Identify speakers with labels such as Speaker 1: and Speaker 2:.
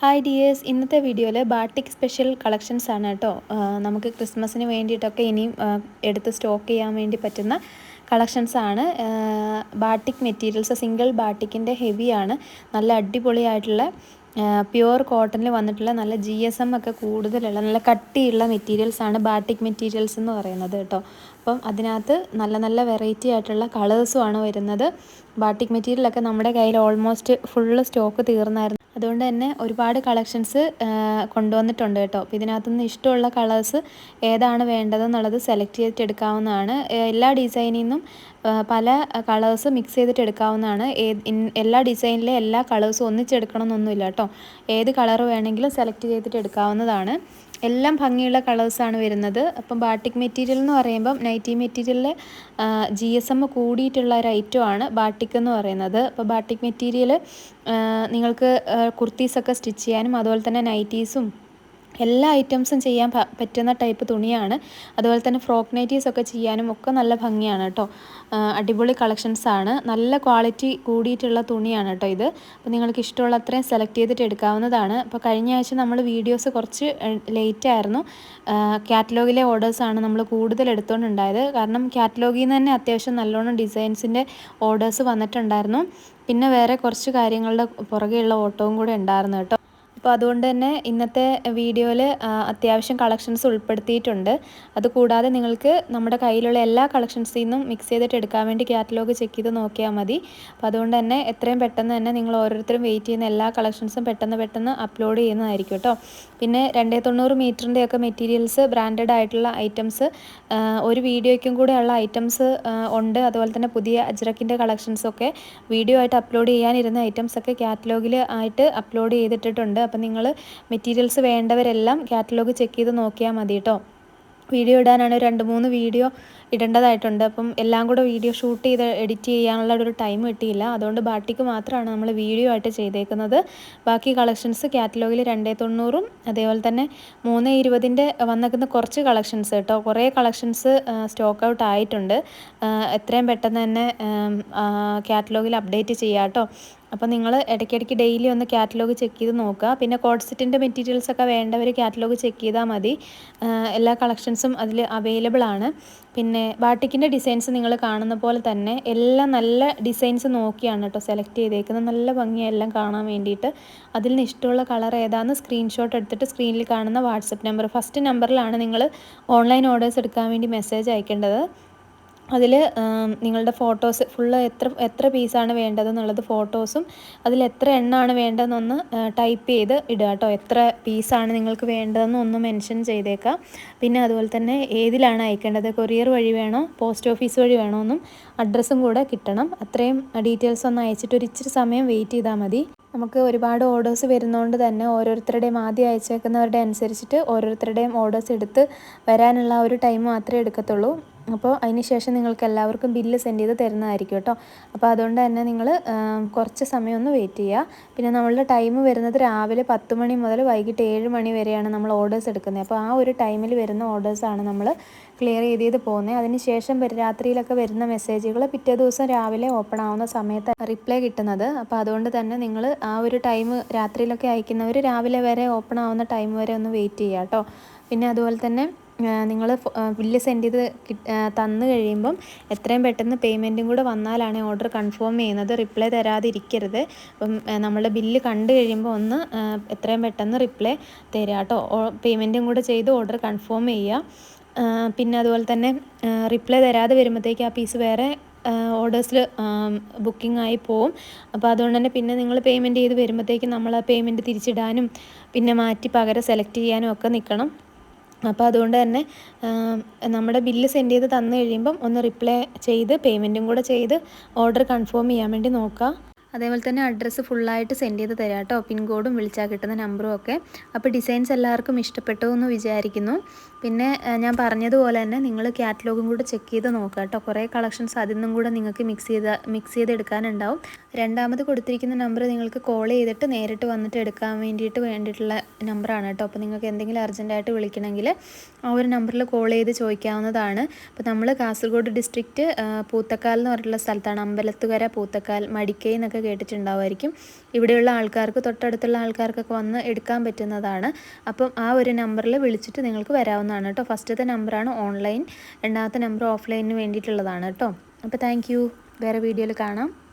Speaker 1: Hi dears ഇന്നത്തെ വീഡിയോയിൽ batik special collections ആണ് കേട്ടോ നമുക്ക് ക്രിസ്മസിന് വേണ്ടിയിട്ടൊക്കെ ഇനിയും എടുത്ത് സ്റ്റോക്ക് ചെയ്യാൻ വേണ്ടി പറ്റുന്ന കളക്ഷൻസ് ആണ്. ബാട്ടിക് മെറ്റീരിയൽസ് സിംഗിൾ ബാട്ടിക്കിന്റെ ഹെവിയാണ് നല്ല അടിപൊളിയായിട്ടുള്ള പ്യുവർ കോട്ടണിൽ വന്നിട്ടുള്ള നല്ല ജി എസ് എം ഒക്കെ കൂടുതലുള്ള നല്ല കട്ടിയുള്ള മെറ്റീരിയൽസ് ആണ് ബാട്ടിക് മെറ്റീരിയൽസ് എന്ന് പറയുന്നത് കേട്ടോ അപ്പം അതിനകത്ത് നല്ല നല്ല വെറൈറ്റി ആയിട്ടുള്ള കളേഴ്സും ആണ് വരുന്നത്. ബാട്ടിക് മെറ്റീരിയലൊക്കെ നമ്മുടെ കയ്യിൽ ഓൾമോസ്റ്റ് ഫുള്ള് സ്റ്റോക്ക് തീർന്നായിരുന്നു അതുകൊണ്ട് തന്നെ ഒരുപാട് കളക്ഷൻസ് കൊണ്ടുവന്നിട്ടുണ്ട് കേട്ടോ. അപ്പോൾ ഇതിനകത്തുനിന്ന് ഇഷ്ടമുള്ള കളേഴ്സ് ഏതാണ് വേണ്ടതെന്നുള്ളത് സെലക്ട് ചെയ്തിട്ട് എടുക്കാവുന്നതാണ് എല്ലാ ഡിസൈനിൽ നിന്നും പല കളേഴ്സ് മിക്സ് ചെയ്തിട്ട് എടുക്കാവുന്നതാണ് എല്ലാ ഡിസൈനിലെ എല്ലാ കളേഴ്സും ഒന്നിച്ചെടുക്കണമെന്നൊന്നുമില്ല കേട്ടോ. ഏത് കളർ വേണമെങ്കിലും സെലക്ട് ചെയ്തിട്ട് എടുക്കാവുന്നതാണ് എല്ലാം ഭംഗിയുള്ള കളേഴ്സാണ് വരുന്നത്. അപ്പം ബാട്ടിക് മെറ്റീരിയൽ എന്ന് പറയുമ്പം നൈറ്റി മെറ്റീരിയലിൽ ജി എസ് എം കൂടിയിട്ടുള്ള ഒരു ഐറ്റമാണ് ബാട്ടിക് എന്ന് പറയുന്നത്. അപ്പോൾ ബാട്ടിക് മെറ്റീരിയൽ നിങ്ങൾക്ക് കുർത്തീസൊക്കെ സ്റ്റിച്ച് ചെയ്യാനും അതുപോലെ തന്നെ നൈറ്റീസും എല്ലാ ഐറ്റംസും ചെയ്യാൻ പറ്റുന്ന ടൈപ്പ് തുണിയാണ്. അതുപോലെ തന്നെ ഫ്രോക്ക് നൈറ്റീസ് ഒക്കെ ചെയ്യാനും ഒക്കെ നല്ല ഭംഗിയാണ് കേട്ടോ. അടിപൊളി കളക്ഷൻസ് ആണ്. നല്ല ക്വാളിറ്റി കൂടിയിട്ടുള്ള തുണിയാണ് കേട്ടോ ഇത്. അപ്പോൾ നിങ്ങൾക്ക് ഇഷ്ടമുള്ള അത്രയും സെലക്ട് ചെയ്തിട്ട് എടുക്കാവുന്നതാണ്. അപ്പോൾ കഴിഞ്ഞ ആഴ്ച നമ്മൾ വീഡിയോസ് കുറച്ച് ലേറ്റ് ആയിരുന്നു. കാറ്റലോഗിലെ ഓർഡേഴ്സാണ് നമ്മൾ കൂടുതൽ എടുത്തുകൊണ്ടുണ്ടായത് കാരണം കാറ്റലോഗിൽ നിന്ന് തന്നെ അത്യാവശ്യം നല്ലോണം ഡിസൈൻസിന്റെ ഓർഡേഴ്സ് വന്നിട്ടുണ്ടായിരുന്നു. പിന്നെ വേറെ കുറച്ച് കാര്യങ്ങളുടെ പുറകെയുള്ള ഓട്ടവും കൂടെ ഉണ്ടായിരുന്നു കേട്ടോ. അപ്പോൾ അതുകൊണ്ട് തന്നെ ഇന്നത്തെ വീഡിയോയിൽ അത്യാവശ്യം കളക്ഷൻസ് ഉൾപ്പെടുത്തിയിട്ടുണ്ട്. അതുകൂടാതെ നിങ്ങൾക്ക് നമ്മുടെ കയ്യിലുള്ള എല്ലാ കളക്ഷൻസിൽ നിന്നും മിക്സ് ചെയ്തിട്ട് എടുക്കാൻ വേണ്ടി കാറ്റലോഗ് ചെക്ക് ചെയ്ത് നോക്കിയാൽ മതി. അപ്പോൾ അതുകൊണ്ട് തന്നെ എത്രയും പെട്ടെന്ന് തന്നെ നിങ്ങൾ ഓരോരുത്തരും വെയിറ്റ് ചെയ്യുന്ന എല്ലാ കളക്ഷൻസും പെട്ടെന്ന് പെട്ടെന്ന് അപ്ലോഡ് ചെയ്യുന്നതായിരിക്കും കേട്ടോ. പിന്നെ രണ്ടേ തൊണ്ണൂറ് മീറ്ററിന്റെയൊക്കെ മെറ്റീരിയൽസ് ബ്രാൻഡഡ് ആയിട്ടുള്ള ഐറ്റംസ് ഒരു വീഡിയോയ്ക്കും കൂടെ ഉള്ള ഐറ്റംസ് ഉണ്ട്. അതുപോലെ തന്നെ പുതിയ അജ്രക്കിന്റെ കളക്ഷൻസൊക്കെ വീഡിയോ ആയിട്ട് അപ്ലോഡ് ചെയ്യാനിരുന്ന ഐറ്റംസൊക്കെ കാറ്റലോഗിൽ ആയിട്ട് അപ്ലോഡ് ചെയ്തിട്ടിട്ടുണ്ട്. അപ്പം നിങ്ങൾ മെറ്റീരിയൽസ് വേണ്ടവരെല്ലാം കാറ്റലോഗ് ചെക്ക് ചെയ്ത് നോക്കിയാൽ മതി കേട്ടോ വീഡിയോ ഇടാനാണ് രണ്ട് മൂന്ന് വീഡിയോ ഇടേണ്ടതായിട്ടുണ്ട്. അപ്പം എല്ലാം കൂടെ വീഡിയോ ഷൂട്ട് ചെയ്ത് എഡിറ്റ് ചെയ്യാനുള്ള ഒരു ടൈം കിട്ടിയില്ല. അതുകൊണ്ട് ബാട്ടിക്ക് മാത്രമാണ് നമ്മൾ വീഡിയോ ആയിട്ട് ചെയ്തേക്കുന്നത്. ബാക്കി കളക്ഷൻസ് കാറ്റലോഗിൽ രണ്ടേ തൊണ്ണൂറും അതേപോലെ തന്നെ മൂന്ന് ഇരുപതിന്റെ വന്നേക്കുന്ന കുറച്ച് കളക്ഷൻസ് കേട്ടോ കുറേ കളക്ഷൻസ് സ്റ്റോക്ക് ഔട്ട് ആയിട്ടുണ്ട്. എത്രയും പെട്ടെന്ന് തന്നെ കാറ്റലോഗിൽ അപ്ഡേറ്റ് ചെയ്യാം കേട്ടോ അപ്പോൾ നിങ്ങൾ ഇടയ്ക്കിടയ്ക്ക് ഡെയിലി ഒന്ന് കാറ്റലോഗ് ചെക്ക് ചെയ്ത് നോക്കുക. പിന്നെ കോഡ്സെറ്റിന്റെ മെറ്റീരിയൽസ് ഒക്കെ വേണ്ടവർ കാറ്റലോഗ് ചെക്ക് ചെയ്താൽ മതി. എല്ലാ കളക്ഷൻസും അതിൽ അവൈലബിൾ ആണ്. പിന്നെ ബാട്ടിക്കിന്റെ ഡിസൈൻസ് നിങ്ങൾ കാണുന്ന പോലെ തന്നെ എല്ലാം നല്ല ഡിസൈൻസ് നോക്കിയാണ് കേട്ടോ സെലക്ട് ചെയ്തേക്കുന്നത്. നല്ല ഭംഗിയെല്ലാം കാണാൻ വേണ്ടിയിട്ട്. അതിൽ നിന്ന് ഇഷ്ടമുള്ള കളർ ഏതാണെന്ന് സ്ക്രീൻഷോട്ട് എടുത്തിട്ട് സ്ക്രീനിൽ കാണുന്ന വാട്സപ്പ് നമ്പർ ഫസ്റ്റ് നമ്പറിലാണ് നിങ്ങൾ ഓൺലൈൻ ഓർഡേഴ്സ് എടുക്കാൻ വേണ്ടി മെസ്സേജ് അയക്കേണ്ടത്. അതിൽ നിങ്ങളുടെ ഫോട്ടോസ് ഫുള്ള് എത്ര എത്ര പീസാണ് വേണ്ടതെന്നുള്ളത് ഫോട്ടോസും അതിൽ എത്ര എണ്ണമാണ് വേണ്ടതെന്നൊന്ന് ടൈപ്പ് ചെയ്ത് ഇടുക കേട്ടോ. എത്ര പീസാണ് നിങ്ങൾക്ക് വേണ്ടതെന്ന് ഒന്ന് മെൻഷൻ ചെയ്തേക്കാം. പിന്നെ അതുപോലെ തന്നെ ഏതിലാണ് അയക്കേണ്ടത്? കൊറിയർ വഴി വേണോ? പോസ്റ്റ് ഓഫീസ് വഴി വേണോ എന്നും അഡ്രസ്സും കൂടെ കിട്ടണം. അത്രയും ഡീറ്റെയിൽസ് ഒന്ന് അയച്ചിട്ട് ഒരു ഇച്ചിരി സമയം വെയിറ്റ് ചെയ്താൽ മതി. നമുക്ക് ഒരുപാട് ഓർഡേഴ്സ് വരുന്നതുകൊണ്ട് തന്നെ ഓരോരുത്തരുടെയും ആദ്യം അയച്ചേക്കുന്നവരുടെ അനുസരിച്ചിട്ട് ഓരോരുത്തരുടെയും ഓർഡേഴ്സ് എടുത്ത് വരാനുള്ള ഒരു ടൈം മാത്രമേ എടുക്കത്തുള്ളൂ. അപ്പോൾ അതിന് ശേഷം നിങ്ങൾക്ക് എല്ലാവർക്കും ബില്ല് സെൻഡ് ചെയ്ത് തരുന്നതായിരിക്കും കേട്ടോ. അപ്പോൾ അതുകൊണ്ട് തന്നെ നിങ്ങൾ കുറച്ച് സമയം ഒന്ന് വെയിറ്റ് ചെയ്യുക. പിന്നെ നമ്മളുടെ ടൈം വരുന്നത് രാവിലെ പത്ത് മണി മുതൽ വൈകിട്ട് ഏഴ് മണി വരെയാണ് നമ്മൾ ഓർഡേഴ്സ് എടുക്കുന്നത്. അപ്പോൾ ആ ഒരു ടൈമിൽ വരുന്ന ഓർഡേഴ്സാണ് നമ്മൾ ക്ലിയർ ചെയ്ത് ചെയ്ത് പോകുന്നത്. അതിന് ശേഷം രാത്രിയിലൊക്കെ വരുന്ന മെസ്സേജുകൾ പിറ്റേ ദിവസം രാവിലെ ഓപ്പൺ ആവുന്ന സമയത്ത് റിപ്ലൈ കിട്ടുന്നത്. അപ്പോൾ അതുകൊണ്ട് തന്നെ നിങ്ങൾ ആ ഒരു ടൈം രാത്രിയിലൊക്കെ അയക്കുന്നവർ രാവിലെ വരെ ഓപ്പൺ ആവുന്ന ടൈം വരെ ഒന്ന് വെയിറ്റ് ചെയ്യുക കേട്ടോ. പിന്നെ അതുപോലെ തന്നെ നിങ്ങൾ ബില്ല് സെൻഡ് ചെയ്ത് തന്നു കഴിയുമ്പം എത്രയും പെട്ടെന്ന് പേയ്മെന്റും കൂടെ വന്നാലാണ് ഓർഡർ കൺഫേം ചെയ്യുന്നത്. റിപ്ലൈ തരാതിരിക്കരുത്. അപ്പം നമ്മൾ ബില്ല് കണ്ടു കഴിയുമ്പോൾ ഒന്ന് എത്രയും പെട്ടെന്ന് റിപ്ലൈ തരിക കേട്ടോ പേയ്മെന്റും കൂടെ ചെയ്ത് ഓർഡർ കൺഫേം ചെയ്യുക പിന്നെ അതുപോലെ തന്നെ റിപ്ലൈ തരാതെ വരുമ്പോഴത്തേക്ക് ആ പീസ് വേറെ ഓർഡേഴ്സിൽ ബുക്കിംഗ് ആയി പോവും. അപ്പോൾ അതുകൊണ്ട് തന്നെ പിന്നെ നിങ്ങൾ പേയ്മെന്റ് ചെയ്ത് വരുമ്പോഴത്തേക്കും നമ്മൾ ആ പേയ്മെന്റ് തിരിച്ചിടാനും പിന്നെ മാറ്റി പകരം സെലക്ട് ചെയ്യാനും ഒക്കെ നിൽക്കണം അപ്പോൾ അതുകൊണ്ട് തന്നെ നമ്മുടെ ബില്ല് സെൻഡ് ചെയ്ത് തന്നു കഴിയുമ്പം ഒന്ന് റിപ്ലൈ ചെയ്ത് പേയ്മെന്റും കൂടെ ചെയ്ത് ഓർഡർ കൺഫേം ചെയ്യാൻ വേണ്ടി നോക്കുക. അതേപോലെ തന്നെ അഡ്രസ്സ് ഫുള്ളായിട്ട് സെൻഡ് ചെയ്ത് തരാം കേട്ടോ. പിൻകോഡും വിളിച്ചാൽ കിട്ടുന്ന നമ്പറും ഒക്കെ. അപ്പോൾ ഡിസൈൻസ് എല്ലാവർക്കും ഇഷ്ടപ്പെട്ടു എന്ന് വിചാരിക്കുന്നു. പിന്നെ ഞാൻ പറഞ്ഞതുപോലെ തന്നെ നിങ്ങൾ കാറ്റലോഗും കൂടെ ചെക്ക് ചെയ്ത് നോക്കുക കേട്ടോ. കുറേ കളക്ഷൻസ് അതിൽ നിന്നും കൂടെ നിങ്ങൾക്ക് മിക്സ് ചെയ്ത് മിക്സ് ചെയ്ത് എടുക്കാനുണ്ടാവും രണ്ടാമത് കൊടുത്തിരിക്കുന്ന നമ്പർ നിങ്ങൾക്ക് കോൾ ചെയ്തിട്ട് നേരിട്ട് വന്നിട്ട് എടുക്കാൻ വേണ്ടിയിട്ട് വേണ്ടിയിട്ടുള്ള നമ്പറാണ് കേട്ടോ. അപ്പോൾ നിങ്ങൾക്ക് എന്തെങ്കിലും അർജന്റായിട്ട് വിളിക്കണമെങ്കിൽ ആ ഒരു നമ്പറിൽ കോൾ ചെയ്ത് ചോദിക്കാവുന്നതാണ്. അപ്പോൾ നമ്മൾ കാസർഗോഡ് ഡിസ്ട്രിക്റ്റ് പൂത്തക്കാൽ എന്ന് പറഞ്ഞിട്ടുള്ള സ്ഥലത്താണ്. അമ്പലത്തുകര പൂത്തക്കാൽ മടിക്കൈ എന്നൊക്കെ പേരൊക്കെ കേട്ടിട്ടുണ്ടാവുമായിരിക്കും. ഇവിടെയുള്ള ആൾക്കാർക്ക് തൊട്ടടുത്തുള്ള ആൾക്കാർക്കൊക്കെ വന്ന് എടുക്കാൻ പറ്റുന്നതാണ്. അപ്പം ആ ഒരു നമ്പറിൽ വിളിച്ചിട്ട് നിങ്ങൾക്ക് വരാവുന്നതാണ് കേട്ടോ. ഫസ്റ്റത്തെ നമ്പറാണ് ഓൺലൈൻ രണ്ടാമത്തെ നമ്പർ ഓഫ്ലൈനിന് വേണ്ടിയിട്ടുള്ളതാണ് കേട്ടോ. അപ്പോൾ താങ്ക് വേറെ വീഡിയോയിൽ കാണാം.